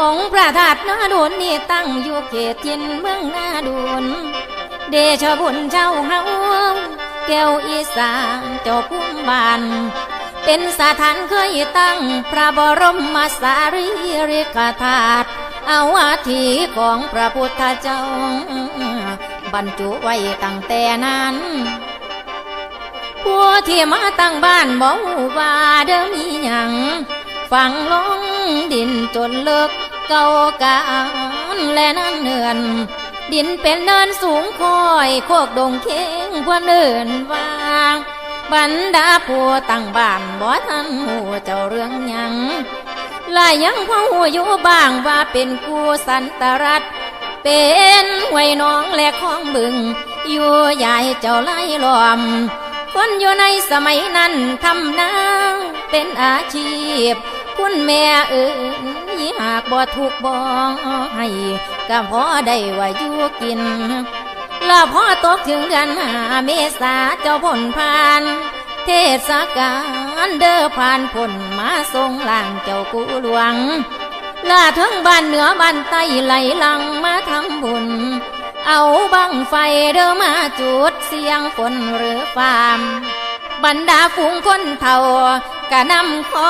องค์พระธาตุนาโดนนี่ตั้งอยู่เขตทินเมืองนาโดนเดชบุญเจ้าเฮาแก้วอีสานเจ้าพุ่มบานเป็นสถานเคยตั้งพระบรมมาสารีริกธาตุเอาอาทิของพระพุทธเจ้า บรรจุไว้ตั้งแต่นั้นผู้ที่มาตั้งบ้านบอกว่าเดิมมีหยังฝังลง ดินจนเลิกเก่าการและนั่นเนือนดินเป็นเนินสูงคอยโคกดงเค้งพวเนินวางบรรดาผู้ตั้งบ้านบ่ทันหูเจ้าเรื่องยังลายยังพอหูอยู่บ้างว่าเป็นกูสันตรัตเป็นห้วยน้องและของบึง อยู่ใหญ่เจ้าไล่ล้อม คนอยู่ในสมัยนั้นทำนาเป็นอาชีพ คุณแม่เอ๋ยหากบ่ถูกบ่ให้ก็พอได้ว่าอยู่กินแล้วพอตกถึงเดือนหาเมษาเจ้าผลผ่าน เทศกาลเด้อผ่านผลมาทรงหลังเจ้ากูหลวงลาทั้งบ้านเหนือบ้านใต้ไหลลังมาทำบุญ เอาบังไฟเด้อมาจุดเสียงฝนหรือฟาม บรรดาฝูงคนเท่ากะนำขอ